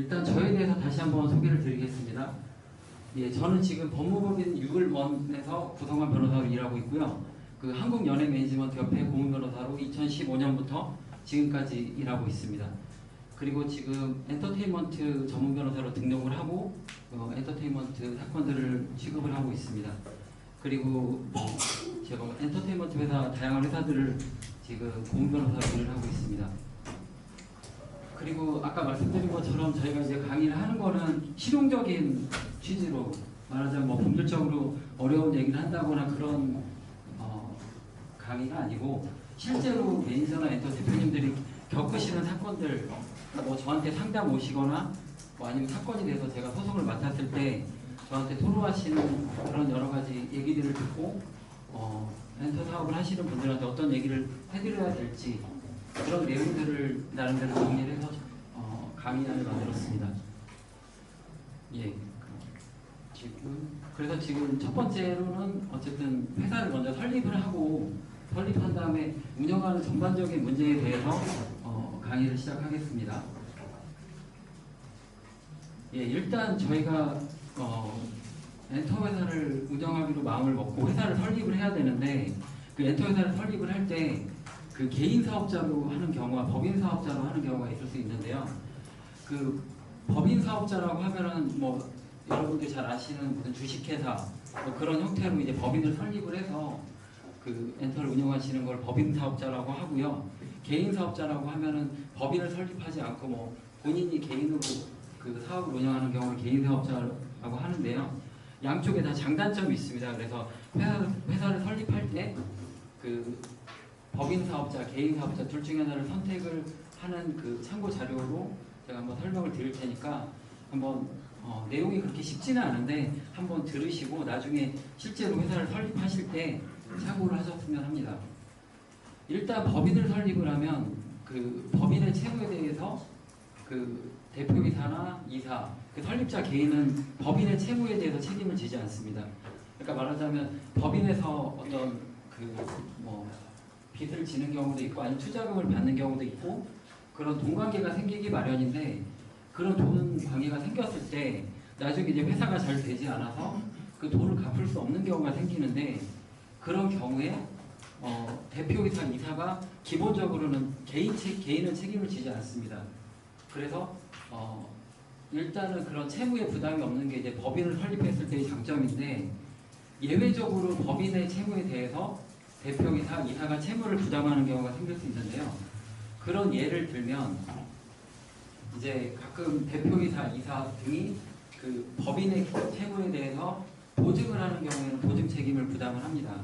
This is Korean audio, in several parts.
일단 저에 대해서 다시 한번 소개를 드리겠습니다. 예, 저는 지금 법무법인 6일원에서 구성환 변호사로 일하고 있고요. 그 한국연예매니지먼트협회 고문변호사로 2015년부터 지금까지 일하고 있습니다. 그리고 지금 엔터테인먼트 전문 변호사로 등록을 하고 어, 엔터테인먼트 사건들을 취급을 하고 있습니다. 그리고 어, 제가 엔터테인먼트 회사 다양한 회사들을 지금 고문 변호사로 일을 하고 있습니다. 그리고 아까 말씀드린 것처럼 저희가 이제 강의를 하는 거는 실용적인 취지로 말하자면 뭐 본질적으로 어려운 얘기를 한다거나 그런 어, 강의가 아니고 실제로 매니저나 엔터 대표님들이 겪으시는 사건들 뭐 저한테 상담 오시거나 뭐 아니면 사건이 돼서 제가 소송을 맡았을 때 저한테 토로하시는 그런 여러 가지 얘기들을 듣고 어, 엔터 사업을 하시는 분들한테 어떤 얘기를 해드려야 될지 그런 내용들을 나름대로 정리를 해서 어, 강의안을 만들었습니다. 예. 지금 그래서 지금 첫 번째로는 어쨌든 회사를 먼저 설립을 하고 설립한 다음에 운영하는 전반적인 문제에 대해서 어, 강의를 시작하겠습니다. 예, 일단 저희가 어, 엔터 회사를 운영하기로 마음을 먹고 회사를 설립을 해야 되는데 그 엔터 회사를 설립을 할 때 그 개인 사업자로 하는 경우와 법인 사업자로 하는 경우가 있을 수 있는데요. 그 법인 사업자라고 하면은 뭐 여러분들이 잘 아시는 무슨 주식회사 뭐 그런 형태로 이제 법인을 설립을 해서 그 엔터를 운영하시는 걸 법인 사업자라고 하고요. 개인 사업자라고 하면은 법인을 설립하지 않고 뭐 본인이 개인으로 그 사업을 운영하는 경우를 개인 사업자라고 하는데요. 양쪽에 다 장단점이 있습니다. 그래서 회사, 회사를 설립할 때그 법인 사업자, 개인 사업자 둘 중에 하나를 선택을 하는 그 참고 자료로 제가 한번 설명을 드릴 테니까 한번 어, 내용이 그렇게 쉽지는 않은데 한번 들으시고 나중에 실제로 회사를 설립하실 때 참고를 하셨으면 합니다. 일단 법인을 설립을 하면 그 법인의 채무에 대해서 그 대표이사나 이사, 그 설립자 개인은 법인의 채무에 대해서 책임을 지지 않습니다. 그러니까 말하자면 법인에서 어떤 그뭐 빚을 지는 경우도 있고 아니면 투자금을 받는 경우도 있고 그런 돈 관계가 생기기 마련인데 그런 돈 관계가 생겼을 때 나중에 이제 회사가 잘 되지 않아서 그 돈을 갚을 수 없는 경우가 생기는데 그런 경우에 어, 대표이사 이사가 기본적으로는 개인 책 개인은 책임을 지지 않습니다. 그래서 어, 일단은 그런 채무의 부담이 없는 게 이제 법인을 설립했을 때의 장점인데 예외적으로 법인의 채무에 대해서 대표이사, 이사가 채무를 부담하는 경우가 생길 수 있는데요. 그런 예를 들면 이제 가끔 대표이사, 이사 등이 그 법인의 채무에 대해서 보증을 하는 경우에는 보증 책임을 부담을 합니다.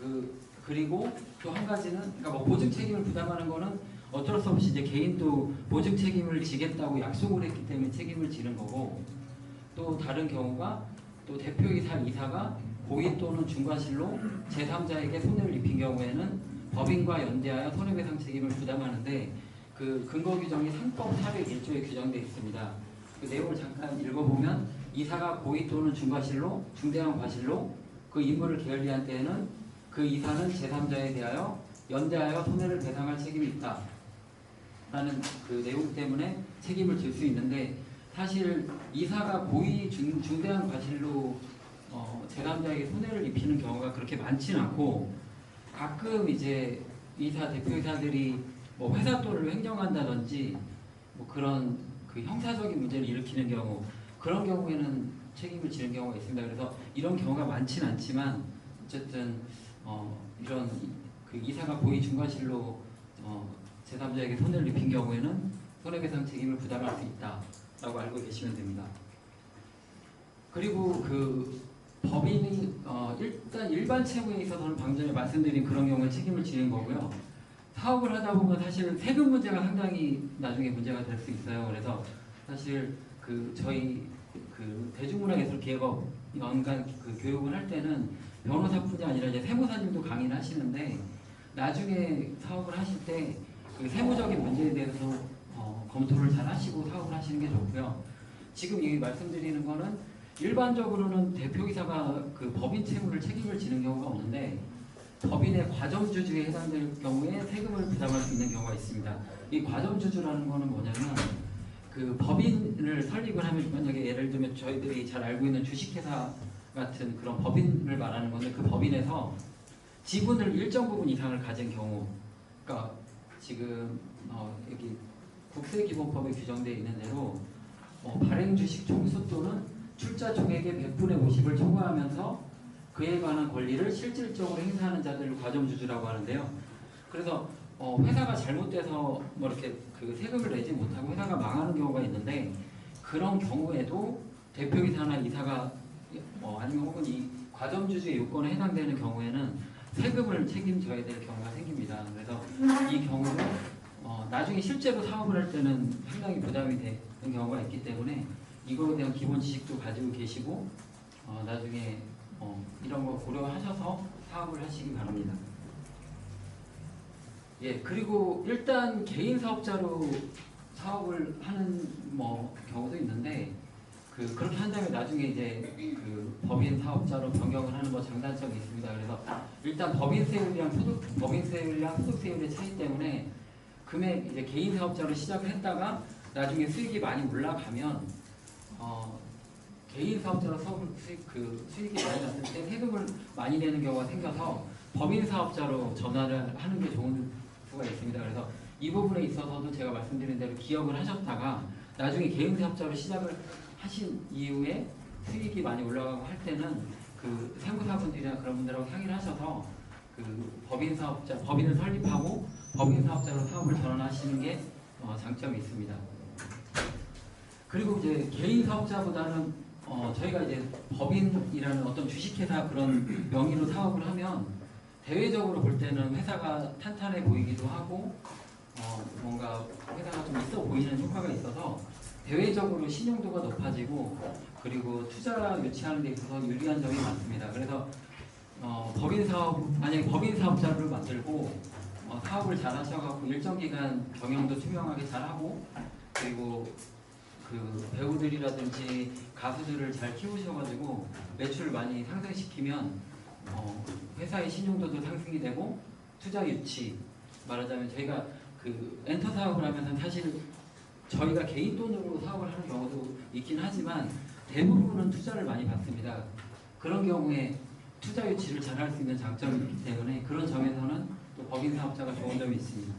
그 그리고 또 한 가지는 그러니까 뭐 보증 책임을 부담하는 거는 어쩔 수 없이 이제 개인도 보증 책임을 지겠다고 약속을 했기 때문에 책임을 지는 거고 또 다른 경우가 또 대표이사, 이사가 고의 또는 중과실로 제3자에게 손해를 입힌 경우에는 법인과 연대하여 손해배상 책임을 부담하는데 그 근거 규정이 상법 401조에 규정되어 있습니다. 그 내용을 잠깐 읽어보면 이사가 고의 또는 중과실로 중대한 과실로 그 임무를 게을리한 때에는 그 이사는 제3자에 대하여 연대하여 손해를 배상할 책임이 있다. 라는 그 내용 때문에 책임을 질 수 있는데 사실 이사가 고의 중, 중대한 과실로 어, 제3자에게 손해를 입히는 경우가 그렇게 많지는 않고 가끔 이제 이사 대표이사들이 뭐 회사 돈을 횡령한다든지 뭐 그런 그 형사적인 문제를 일으키는 경우 그런 경우에는 책임을 지는 경우가 있습니다. 그래서 이런 경우가 많지는 않지만 어쨌든 어, 이런 그 이사가 고의 중과실로 어, 제3자에게 손해를 입힌 경우에는 손해배상 책임을 부담할 수 있다라고 알고 계시면 됩니다. 그리고 그 법인이 어, 일단 일반 채무에 있어서는 방금 전에 말씀드린 그런 경우에 책임을 지는 거고요. 사업을 하다 보면 사실 세금 문제가 상당히 나중에 문제가 될 수 있어요. 그래서 사실 그 저희 그 대중문화예술 기획업 연간 그 교육을 할 때는 변호사뿐이 아니라 이제 세무사님도 강의를 하시는데 나중에 사업을 하실 때 그 세무적인 문제에 대해서 어, 검토를 잘 하시고 사업을 하시는 게 좋고요. 지금 이 말씀드리는 거는 일반적으로는 대표이사가 그 법인 채무를 책임을 지는 경우가 없는데 법인의 과점주주에 해당될 경우에 세금을 부담할 수 있는 경우가 있습니다. 이 과점주주라는 거는 뭐냐면 그 법인을 설립을 하면 만약에 예를 들면 저희들이 잘 알고 있는 주식회사 같은 그런 법인을 말하는 건데 그 법인에서 지분을 일정 부분 이상을 가진 경우, 그러니까 지금 어, 여기 국세기본법에 규정되어 있는 대로 어, 발행 주식 총수 또는 출자 총액의 100분의 50을 초과하면서 그에 관한 권리를 실질적으로 행사하는 자들을 과점주주라고 하는데요. 그래서 어, 회사가 잘못돼서 뭐 이렇게 그 세금을 내지 못하고 회사가 망하는 경우가 있는데 그런 경우에도 대표이사나 이사가 어, 아니면 혹은 이 과점주주의 요건에 해당되는 경우에는 세금을 책임져야 될 경우가 생깁니다. 그래서 이 경우는 어, 나중에 실제로 사업을 할 때는 상당히 부담이 되는 경우가 있기 때문에 이거에 대한 기본 지식도 가지고 계시고 어, 나중에 어, 이런 거 고려하셔서 사업을 하시기 바랍니다. 예, 그리고 일단 개인 사업자로 사업을 하는 뭐 경우도 있는데 그 그렇게 한다면 나중에 이제 그 법인 사업자로 변경을 하는 뭐 장단점이 있습니다. 그래서 일단 법인 세율이랑 소득 법인 세율이랑 소득 세율의 차이 때문에 금액 이제 개인 사업자로 시작을 했다가 나중에 수익이 많이 올라가면 어 개인 사업자로 수익, 그 수익이 많이 났을 때 세금을 많이 내는 경우가 생겨서 법인 사업자로 전환을 하는 게 좋은 수가 있습니다. 그래서 이 부분에 있어서도 제가 말씀드린 대로 기억을 하셨다가 나중에 개인 사업자로 시작을 하신 이후에 수익이 많이 올라가고 할 때는 그 세무사분들이나 그런 분들하고 상의를 하셔서 그 법인 사업자 법인을 설립하고 법인 사업자로 사업을 전환하시는 게 어, 장점이 있습니다. 그리고 이제 개인 사업자보다는 어, 저희가 이제 법인이라는 어떤 주식회사 그런 명의로 사업을 하면 대외적으로 볼 때는 회사가 탄탄해 보이기도 하고 어, 뭔가 회사가 좀 있어 보이는 효과가 있어서 대외적으로 신용도가 높아지고 그리고 투자 유치하는 데 있어서 유리한 점이 많습니다. 그래서 어, 법인 사업 만약에 법인 사업자를 만들고 어, 사업을 잘 하셔갖고 일정 기간 경영도 투명하게 잘 하고 그리고 그 배우들이라든지 가수들을 잘 키우셔가지고 매출을 많이 상승시키면 어, 회사의 신용도도 상승이 되고 투자 유치 말하자면 저희가 그 엔터 사업을 하면서 사실 저희가 개인 돈으로 사업을 하는 경우도 있긴 하지만 대부분은 투자를 많이 받습니다. 그런 경우에 투자 유치를 잘 할 수 있는 장점이 있기 때문에 그런 점에서는 또 법인 사업자가 좋은 점이 있습니다.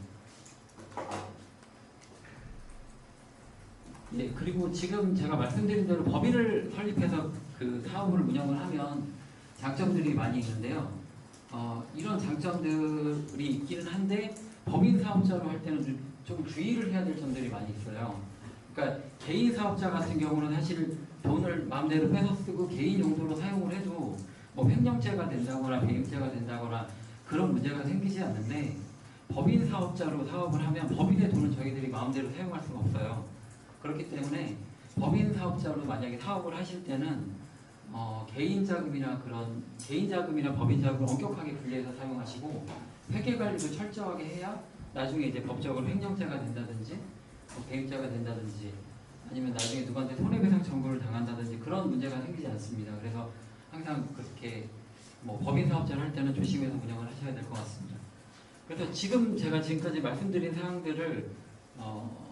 예, 그리고 지금 제가 말씀드린 대로 법인을 설립해서 그 사업을 운영을 하면 장점들이 많이 있는데요. 어, 이런 장점들이 있기는 한데 법인 사업자로 할 때는 좀- 좀 주의를 해야 될 점들이 많이 있어요. 그러니까 개인 사업자 같은 경우는 사실 돈을 마음대로 빼서 쓰고 개인 용도로 사용을 해도 뭐 횡령죄가 된다거나 배임죄가 된다거나 그런 문제가 생기지 않는데 법인 사업자로 사업을 하면 법인의 돈을 저희들이 마음대로 사용할 수가 없어요. 그렇기 때문에 법인 사업자로 만약에 사업을 하실 때는 어, 개인 자금이나 그런 개인 자금이나 법인 자금을 엄격하게 분리해서 사용하시고 회계 관리도 철저하게 해야 나중에 이제 법적으로 횡령죄가 된다든지 뭐 배임죄가 된다든지 아니면 나중에 누구한테 손해배상 청구를 당한다든지 그런 문제가 생기지 않습니다. 그래서 항상 그렇게 뭐 법인 사업자를 할 때는 조심해서 운영을 하셔야 될 것 같습니다. 그래서 지금 제가 지금까지 말씀드린 사항들을 어,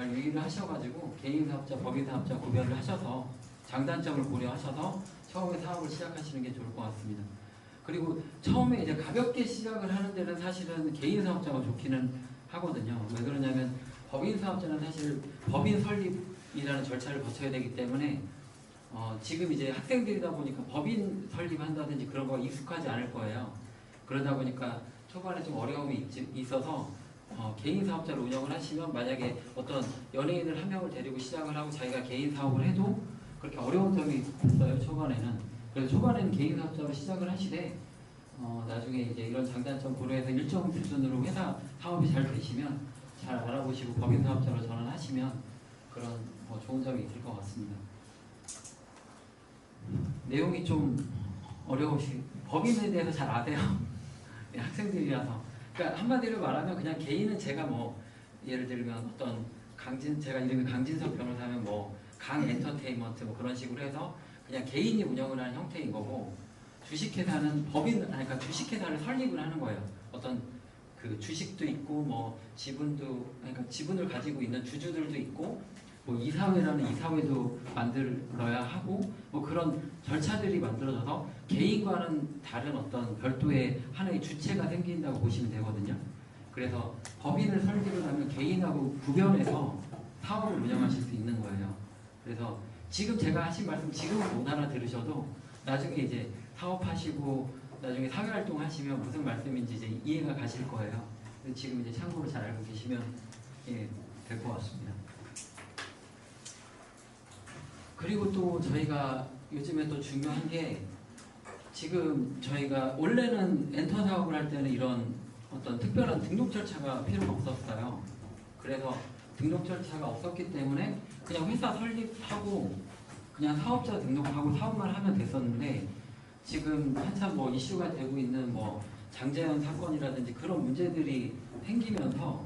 잘 유의를 하셔가지고 개인 사업자, 법인 사업자 구별을 하셔서 장단점을 고려하셔서 처음에 사업을 시작하시는 게 좋을 것 같습니다. 그리고 처음에 이제 가볍게 시작을 하는 데는 사실은 개인 사업자가 좋기는 하거든요. 왜 그러냐면 법인 사업자는 사실 법인 설립이라는 절차를 거쳐야 되기 때문에 어, 지금 이제 학생들이다 보니까 법인 설립한다든지 그런 거 익숙하지 않을 거예요. 그러다 보니까 초반에 좀 어려움이 있, 있어서 어, 개인 사업자로 운영을 하시면 만약에 어떤 연예인을 한 명을 데리고 시작을 하고 자기가 개인 사업을 해도 그렇게 어려운 점이 없어요 초반에는 그래서 초반에는 개인 사업자로 시작을 하시되 어, 나중에 이제 이런 장단점 고려해서 일정 수준으로 회사 사업이 잘 되시면 잘 알아보시고 법인 사업자로 전환하시면 그런 뭐 좋은 점이 있을 것 같습니다. 내용이 좀 어려우시 법인에 대해서 잘 아세요? 예, 학생들이라서 그러니까 한마디로 말하면 그냥 개인은 제가 뭐 예를 들면 어떤 강진 제가 이름이 강진석 변호사면 뭐 강 엔터테인먼트 뭐 그런 식으로 해서 그냥 개인이 운영을 하는 형태인 거고 주식회사는 법인 그러니까 주식회사를 설립을 하는 거예요. 어떤 그 주식도 있고 뭐 지분도 그러니까 지분을 가지고 있는 주주들도 있고 뭐 이사회라는 이사회도 만들어야 하고 뭐 그런 절차들이 만들어져서 개인과는 다른 어떤 별도의 하나의 주체가 생긴다고 보시면 되거든요. 그래서 법인을 설립을 하면 개인하고 구별해서 사업을 운영하실 수 있는 거예요. 그래서 지금 제가 하신 말씀 지금은 못 알아들으셔도 나중에 이제 사업하시고 나중에 사회활동 하시면 무슨 말씀인지 이제 이해가 가실 거예요. 지금 이제 참고로 잘 알고 계시면 예, 될 것 같습니다. 그리고 또 저희가 요즘에 또 중요한 게 지금 저희가 원래는 엔터 사업을 할 때는 이런 어떤 특별한 등록 절차가 필요가 없었어요. 그래서 등록 절차가 없었기 때문에 그냥 회사 설립하고 그냥 사업자 등록하고 사업만 하면 됐었는데 지금 한참 뭐 이슈가 되고 있는 뭐 장재현 사건이라든지 그런 문제들이 생기면서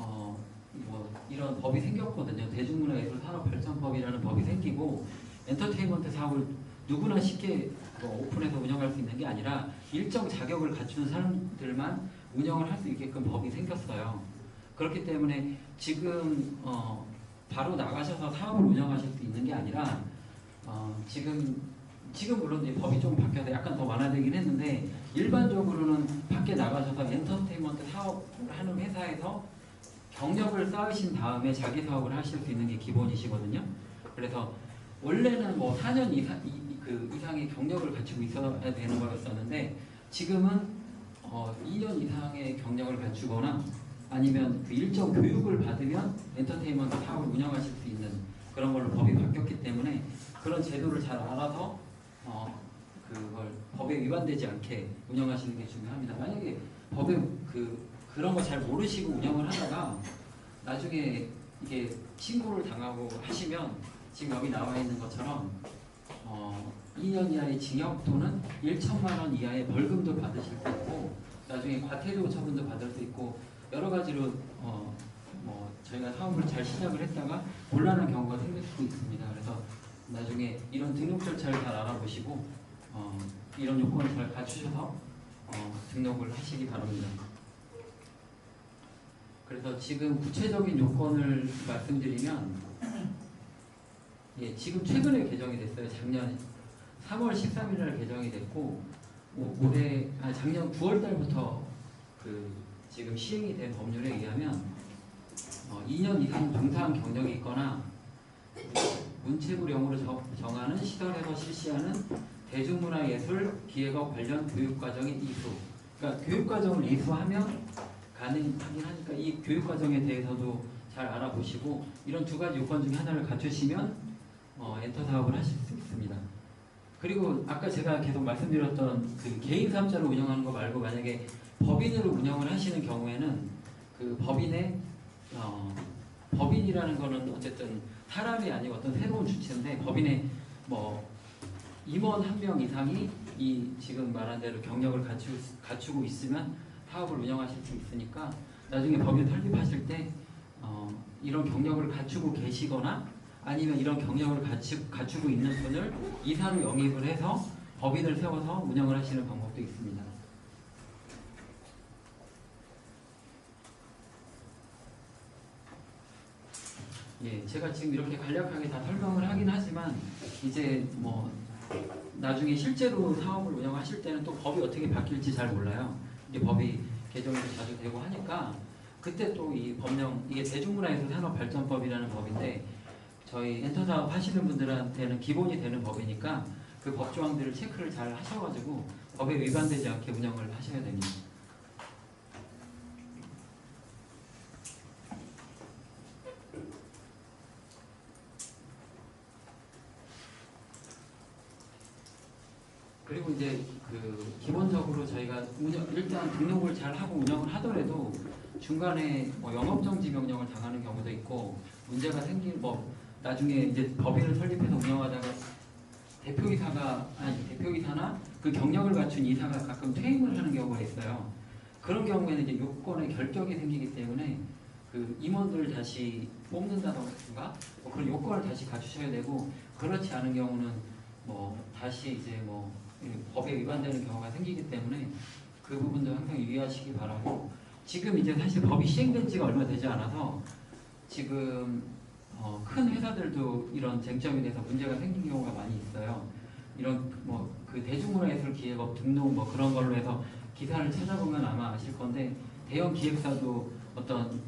어 뭐 이런 법이 생겼거든요. 대중문화 예술 산업 발전법이라는 법이 생기고 엔터테인먼트 사업을 누구나 쉽게 뭐 오픈해서 운영할 수 있는 게 아니라 일정 자격을 갖춘 사람들만 운영을 할 수 있게끔 법이 생겼어요. 그렇기 때문에 지금 어 바로 나가셔서 사업을 운영하실 수 있는 게 아니라 어 지금 지금 물론 이제 법이 좀 바뀌어서 약간 더 완화되긴 했는데 일반적으로는 밖에 나가셔서 엔터테인먼트 사업을 하는 회사에서 경력을 쌓으신 다음에 자기 사업을 하실 수 있는 게 기본이시거든요. 그래서 원래는 뭐 4년 이상, 이, 그 이상의 경력을 갖추고 있어야 되는 거였었는데 지금은 어, 2년 이상의 경력을 갖추거나 아니면 그 일정 교육을 받으면 엔터테인먼트 사업을 운영하실 수 있는 그런 걸로 법이 바뀌었기 때문에 그런 제도를 잘 알아서 어, 그걸 법에 위반되지 않게 운영하시는 게 중요합니다. 만약에 법에 그 그런 거 잘 모르시고 운영을 하다가 나중에 이게 신고를 당하고 하시면 지금 여기 나와 있는 것처럼 어, 2년 이하의 징역 또는 1천만 원 이하의 벌금도 받으실 수 있고 나중에 과태료 처분도 받을 수 있고 여러 가지로 어, 뭐 저희가 사업을 잘 시작을 했다가 곤란한 경우가 생길 수도 있습니다. 그래서 나중에 이런 등록 절차를 잘 알아보시고 어, 이런 요건을 잘 갖추셔서 어, 등록을 하시기 바랍니다. 그래서 지금 구체적인 요건을 말씀드리면 예, 지금 최근에 개정이 됐어요. 작년 3월 13일 날 개정이 됐고 오- 올해 아 작년 9월 달부터 그 지금 시행이 된 법률에 의하면 어, 2년 이상 종사한 경력이 있거나 문체부령으로 정- 정하는 시설에서 실시하는 대중문화예술 기획업 관련 교육과정의 이수 그러니까 교육과정을 이수하면 가능하긴 하니까 이 교육 과정에 대해서도 잘 알아보시고 이런 두 가지 요건 중에 하나를 갖추시면 어, 엔터 사업을 하실 수 있습니다. 그리고 아까 제가 계속 말씀드렸던 그 개인 사업자로 운영하는 거 말고 만약에 법인으로 운영을 하시는 경우에는 그 법인의 어, 법인이라는 거는 어쨌든 사람이 아니고 어떤 새로운 주체인데 법인의 뭐 임원 한 명 이상이 이 지금 말한 대로 경력을 갖추, 갖추고 있으면 사업을 운영하실 수 있으니까 나중에 법인 설립하실 때 어, 이런 경력을 갖추고 계시거나 아니면 이런 경력을 갖추, 갖추고 있는 분을 이사로 영입을 해서 법인을 세워서 운영을 하시는 방법도 있습니다. 예, 제가 지금 이렇게 간략하게 다 설명을 하긴 하지만 이제 뭐 나중에 실제로 사업을 운영하실 때는 또 법이 어떻게 바뀔지 잘 몰라요. 이게 법이 개정이 자주 되고 하니까 그때 또 이 법령 이게 대중문화예술 산업발전법이라는 법인데 저희 엔터 사업 하시는 분들한테는 기본이 되는 법이니까 그 법 조항들을 체크를 잘 하셔가지고 법에 위반되지 않게 운영을 하셔야 됩니다. 그리고 이제 그 기본적으로 저희가 운영 일단 등록을 잘 하고 운영을 하더라도 중간에 뭐 영업 정지 명령을 당하는 경우도 있고 문제가 생긴 뭐 나중에 이제 법인을 설립해서 운영하다가 대표이사가 아니 대표이사나 그 경력을 갖춘 이사가 가끔 퇴임을 하는 경우가 있어요. 그런 경우에는 이제 요건의 결격이 생기기 때문에 그 임원들을 다시 뽑는다던가 뭐 그런 요건을 다시 갖추셔야 되고 그렇지 않은 경우는 뭐 다시 이제 뭐이 법에 위반되는 경우가 생기기 때문에 그 부분도 항상 유의하시기 바라고 지금 이제 사실 법이 시행된 지가 얼마 되지 않아서 지금 어, 큰 회사들도 이런 쟁점에 대해서 문제가 생긴 경우가 많이 있어요. 이런 뭐 그 대중문화예술 기획업 등록 뭐 그런 걸로 해서 기사를 찾아보면 아마 아실 건데 대형 기획사도 어떤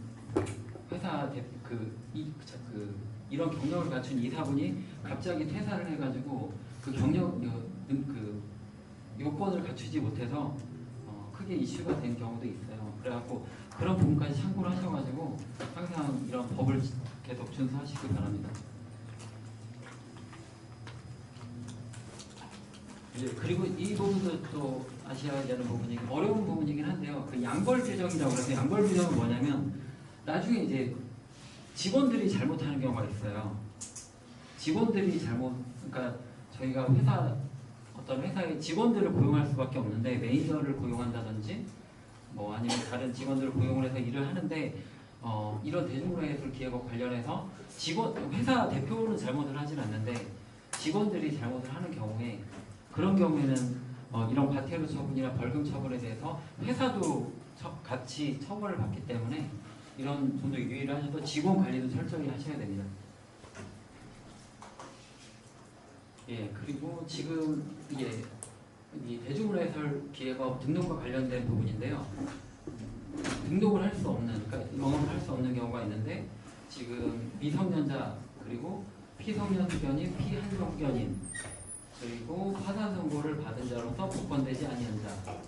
회사 대, 그, 이, 저, 그 이런 경력을 갖춘 이사분이 갑자기 퇴사를 해가지고 그 경력 그 요건을 갖추지 못해서 어, 크게 이슈가 된 경우도 있어요. 그래갖고 그런 부분까지 참고를 하셔가지고 항상 이런 법을 계속 준수하시기 바랍니다. 이제 그리고 이 부분도 또 아셔야 되는 부분이 어려운 부분이긴 한데요. 그 양벌 규정이라고 해서 양벌 규정은 뭐냐면 나중에 이제 직원들이 잘못하는 경우가 있어요. 직원들이 잘못 그러니까 저희가 회사 어떤 회사의 직원들을 고용할 수밖에 없는데 매니저를 고용한다든지 뭐 아니면 다른 직원들을 고용을 해서 일을 하는데 어, 이런 대중문화예술 기획업 관련해서 직원 회사 대표는 잘못을 하진 않는데 직원들이 잘못을 하는 경우에 그런 경우에는 어, 이런 과태료 처분이나 벌금 처분에 대해서 회사도 처- 같이 처벌을 받기 때문에 이런 분도 유의를 하셔서 직원 관리도 철저히 하셔야 됩니다. 예, 그리고 지금 이게 이 대중문화예술 기획업 등록과 관련된 부분인데요. 등록을 할 수 없는, 그러니까 영업을 할 수 없는 경우가 있는데 지금 미성년자 그리고 피성년후견인, 피한성후견인 그리고 파산 선고를 받은 자로서 복권되지 아니한 자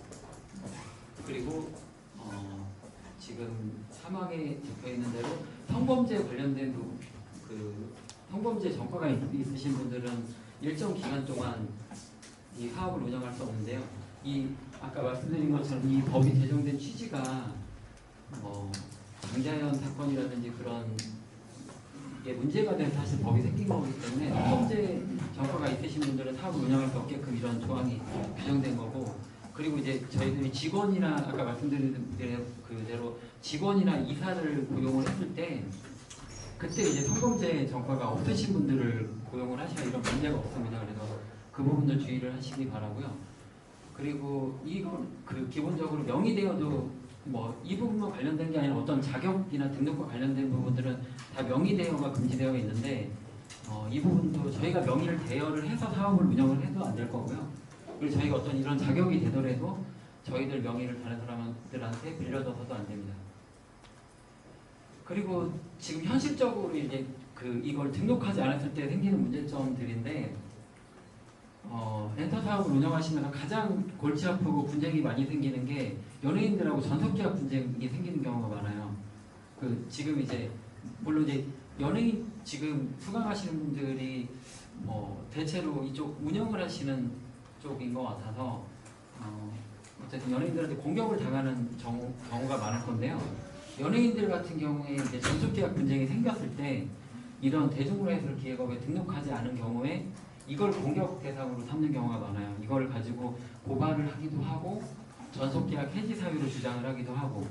그리고 어, 지금 사망에 적혀 있는 대로 성범죄 관련된 부- 그 성범죄 전과가 있, 있으신 분들은 일정 기간 동안 이 사업을 운영할 수 없는데요. 이 아까 말씀드린 것처럼 이 법이 제정된 취지가 뭐 장자연 사건이라든지 그런 게 문제가 된 사실 법이 생긴 거기 때문에 성범죄 전과가 있으신 분들은 사업을 운영할 수 없게끔 이런 조항이 규정된 거고 그리고 이제 저희들이 직원이나 아까 말씀드린 대로 그대로 직원이나 이사를 고용을 했을 때 그때 이제 성범죄 전과가 없으신 분들을 고용을 하셔야 이런 문제가 없습니다. 그래서 그 부분들 주의를 하시기 바라고요. 그리고 이건 그 기본적으로 명의 대여도 뭐 이 부분과 관련된 게 아니라 어떤 자격이나 등록과 관련된 부분들은 다 명의 대여가 금지되어 있는데 어, 이 부분도 저희가 명의를 대여를 해서 사업을 운영을 해도 안 될 거고요. 그리고 저희가 어떤 이런 자격이 되더라도 저희들 명의를 다른 사람들한테 빌려줘서도 안 됩니다. 그리고 지금 현실적으로 이제 그 이걸 등록하지 않았을 때 생기는 문제점들인데 어, 엔터 사업을 운영하시면서 가장 골치 아프고 분쟁이 많이 생기는 게 연예인들하고 전속계약 분쟁이 생기는 경우가 많아요. 그 지금 이제 물론 이제 연예인 지금 수강하시는 분들이 뭐 대체로 이쪽 운영을 하시는 쪽인 것 같아서 어, 어쨌든 연예인들한테 공격을 당하는 정- 경우가 많을 건데요. 연예인들 같은 경우에 이제 전속계약 분쟁이 생겼을 때 이런 대중문화예술 기획업에 등록하지 않은 경우에 이걸 공격 대상으로 삼는 경우가 많아요. 이걸 가지고 고발을 하기도 하고 전속계약 해지 사유로 주장을 하기도 하고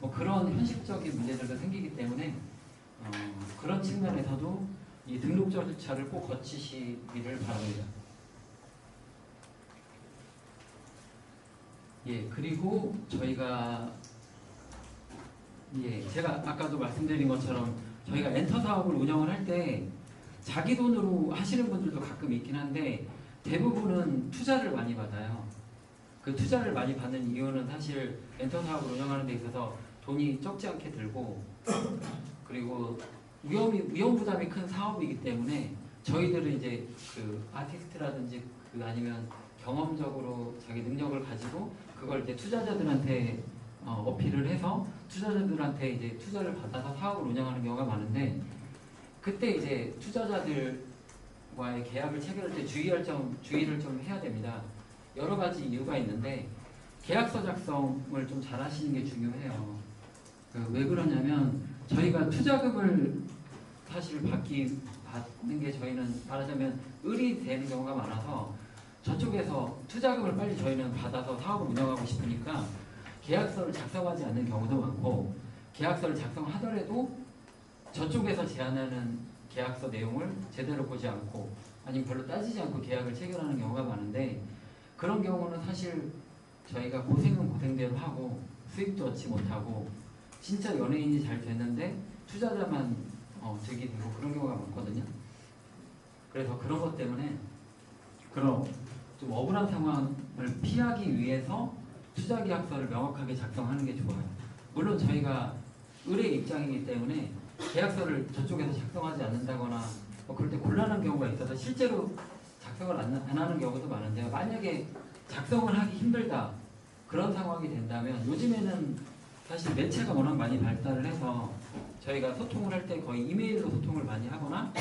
뭐 그런 현실적인 문제들도 생기기 때문에 어, 그런 측면에서도 이 등록 절차를 꼭 거치시기를 바랍니다. 예, 그리고 저희가 예, 제가 아까도 말씀드린 것처럼 저희가 엔터 사업을 운영을 할 때 자기 돈으로 하시는 분들도 가끔 있긴 한데 대부분은 투자를 많이 받아요. 그 투자를 많이 받는 이유는 사실 엔터 사업을 운영하는 데 있어서 돈이 적지 않게 들고 그리고 위험이 위험 부담이 큰 사업이기 때문에 저희들은 이제 그 아티스트라든지 그 아니면 경험적으로 자기 능력을 가지고 그걸 이제 투자자들한테 어, 어필을 해서 투자자들한테 이제 투자를 받아서 사업을 운영하는 경우가 많은데 그때 이제 투자자들과의 계약을 체결할 때 주의할 점 주의를 좀 해야 됩니다. 여러 가지 이유가 있는데 계약서 작성을 좀 잘하시는 게 중요해요. 그 왜 그러냐면 저희가 투자금을 사실 받기 받는 게 저희는 말하자면 을이 되는 경우가 많아서 저쪽에서 투자금을 빨리 저희는 받아서 사업을 운영하고 싶으니까 계약서를 작성하지 않는 경우도 많고 계약서를 작성하더라도 저쪽에서 제안하는 계약서 내용을 제대로 보지 않고 아니면 별로 따지지 않고 계약을 체결하는 경우가 많은데 그런 경우는 사실 저희가 고생은 고생대로 하고 수익도 얻지 못하고 진짜 연예인이 잘 됐는데 투자자만 어, 득이 되고 그런 경우가 많거든요. 그래서 그런 것 때문에 그런 좀 억울한 상황을 피하기 위해서 투자 계약서를 명확하게 작성하는 게 좋아요. 물론 저희가 의뢰 입장이기 때문에 계약서를 저쪽에서 작성하지 않는다거나 뭐 그럴 때 곤란한 경우가 있어서 실제로 작성을 안, 안 하는 경우도 많은데요. 만약에 작성을 하기 힘들다 그런 상황이 된다면 요즘에는 사실 매체가 워낙 많이 발달을 해서 저희가 소통을 할 때 거의 이메일로 소통을 많이 하거나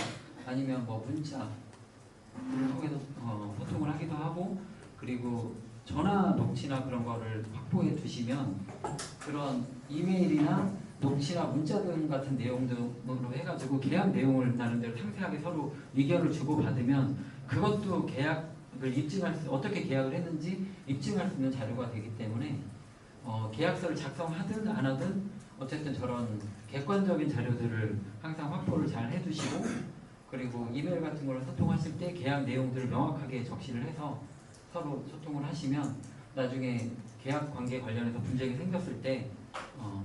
아니면 뭐 문자 를 통해서 어, 소통을 하기도 하고 그리고 전화 녹취나 그런 거를 확보해 두시면 그런 이메일이나 녹취나 문자 등 같은 내용들로 해가지고 계약 내용을 나름대로 상세하게 서로 의견을 주고 받으면 그것도 계약을 입증할 수 어떻게 계약을 했는지 입증할 수 있는 자료가 되기 때문에 어, 계약서를 작성하든 안 하든 어쨌든 저런 객관적인 자료들을 항상 확보를 잘 해두시고 그리고 이메일 같은 걸로 소통하실 때 계약 내용들을 명확하게 적시를 해서 서로 소통을 하시면 나중에 계약 관계 관련해서 분쟁이 생겼을 때 어,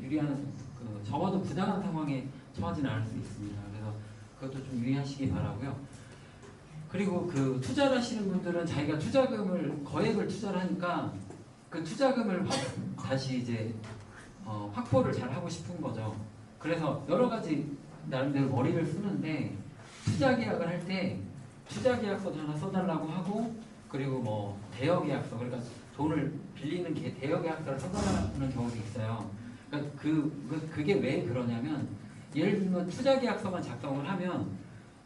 유리한 그 적어도 부당한 상황에 처하지는 않을 수 있습니다. 그래서 그것도 좀 유의하시기 바라고요. 그리고 그 투자를 하시는 분들은 자기가 투자금을 거액을 투자를 하니까 그 투자금을 확- 다시 이제 어, 확보를 잘 하고 싶은 거죠. 그래서 여러 가지 나름대로 머리를 쓰는데 투자 계약을 할 때 투자 계약서도 하나 써달라고 하고 그리고 뭐 대여 계약서 그러니까 돈을 빌리는 게 대여 계약서를 써달라는 경우도 있어요. 그러니까 그, 그 그게 왜 그러냐면 예를 들면 투자 계약서만 작성을 하면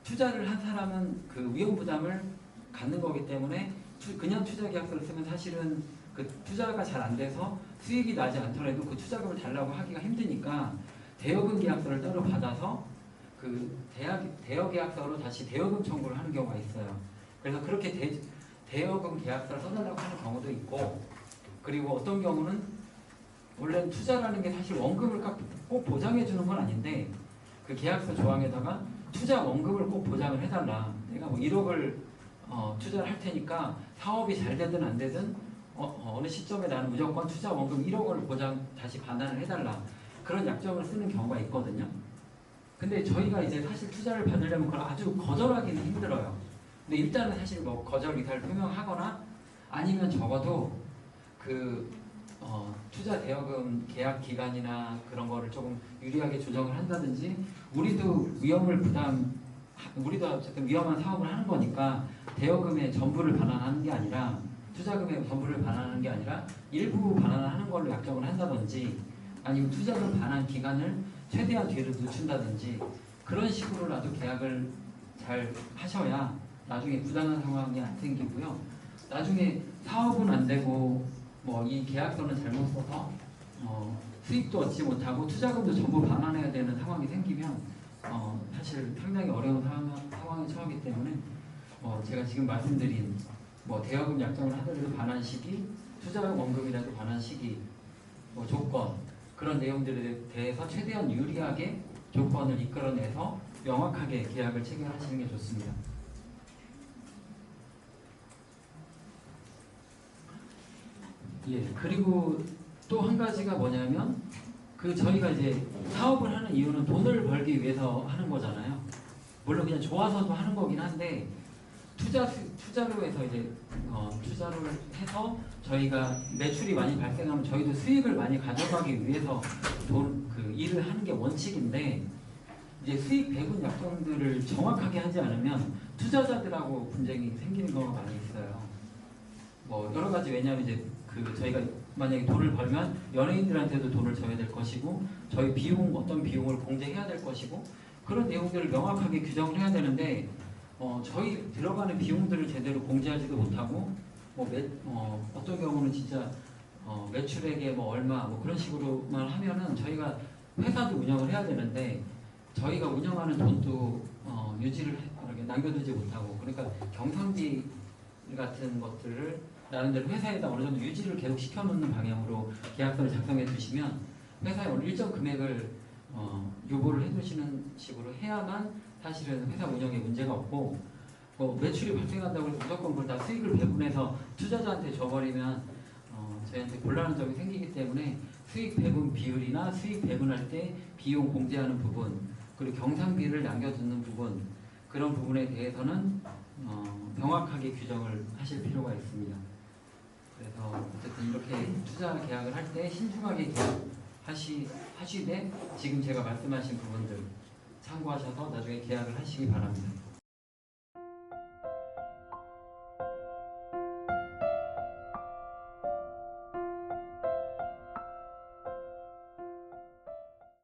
투자를 한 사람은 그 위험 부담을 갖는 거기 때문에 투- 그냥 투자 계약서를 쓰면 사실은 그 투자가 잘 안 돼서 수익이 나지 않더라도 그 투자금을 달라고 하기가 힘드니까 대여금 계약서를 따로 받아서 그 대학, 대여 계약서로 다시 대여금 청구를 하는 경우가 있어요. 그래서 그렇게 대, 대여금 계약서를 써달라고 하는 경우도 있고 그리고 어떤 경우는 원래는 투자라는 게 사실 원금을 꼭- 꼭 보장해 주는 건 아닌데 그 계약서 조항에다가 투자 원금을 꼭 보장을 해달라. 내가 뭐 1억을 어, 투자를 할 테니까 사업이 잘 되든 안 되든 어, 느 시점에 나는 무조건 투자 원금 1억 원을 보장 다시 반환을 해달라. 그런 약정을 쓰는 경우가 있거든요. 근데 저희가 이제 사실 투자를 받으려면 그걸 아주 거절하기는 힘들어요. 근데 일단은 사실 뭐 거절 의사를 표명하거나 아니면 적어도 그 어, 투자 대여금 계약 기간이나 그런 거를 조금 유리하게 조정을 한다든지 우리도 위험을 부담 우리도 어쨌든 위험한 사업을 하는 거니까 대여금의 전부를 반환하는 게 아니라 투자금의 전부를 반환하는 게 아니라 일부 반환하는 걸로 약정을 한다든지 아니면 투자금 반환 기간을 최대한 뒤로 늦춘다든지 그런 식으로라도 계약을 잘 하셔야 나중에 부당한 상황이 안 생기고요. 나중에 사업은 안 되고 뭐 이 계약서는 잘못 써서 어, 수익도 얻지 못하고 투자금도 전부 반환해야 되는 상황이 생기면 어, 사실 상당히 어려운 상황, 상황에 처하기 때문에 어, 제가 지금 말씀드린 뭐 대여금 약정을 하더라도 반환 시기, 투자 원금이라도 반환 시기, 뭐 조건 그런 내용들에 대해서 최대한 유리하게 조건을 이끌어내서 명확하게 계약을 체결하시는 게 좋습니다. 예, 그리고 또 한 가지가 뭐냐면 그 저희가 이제 사업을 하는 이유는 돈을 벌기 위해서 하는 거잖아요. 물론 그냥 좋아서도 하는 거긴 한데 투자 투자로 해서 이제 어, 투자를 해서 저희가 매출이 많이 발생하면 저희도 수익을 많이 가져가기 위해서 돈 그 일을 하는 게 원칙인데 이제 수익 배분 약정들을 정확하게 하지 않으면 투자자들하고 분쟁이 생기는 경우가 많이 있어요. 뭐 여러 가지 왜냐하면 이제 그 저희가 만약에 돈을 벌면 연예인들한테도 돈을 줘야 될 것이고 저희 비용 어떤 비용을 공제해야 될 것이고 그런 내용들을 명확하게 규정을 해야 되는데 어, 저희 들어가는 비용들을 제대로 공제하지도 못하고 뭐 매, 어, 어떤 경우는 진짜 어, 매출액에 뭐 얼마 뭐 그런 식으로만 하면은 저희가 회사도 운영을 해야 되는데 저희가 운영하는 돈도 어, 유지를 남겨두지 못하고 그러니까 경상비 같은 것들을 나름대로 회사에다 어느 정도 유지를 계속 시켜놓는 방향으로 계약서를 작성해 두시면 회사에 어느 일정 금액을 어, 요구를 해두시는 식으로 해야만 사실은 회사 운영에 문제가 없고 뭐 매출이 발생한다고 해서 무조건 그걸 다 수익을 배분해서 투자자한테 줘버리면 어, 어, 저희한테 곤란한 점이 생기기 때문에 수익 배분 비율이나 수익 배분할 때 비용 공제하는 부분 그리고 경상비를 남겨두는 부분 그런 부분에 대해서는 어, 명확하게 규정을 하실 필요가 있습니다. 그래서 어쨌든 이렇게 투자 계약을 할 때 신중하게 계약하시 하시되 지금 제가 말씀하신 부분들 참고하셔서 나중에 계약을 하시기 바랍니다.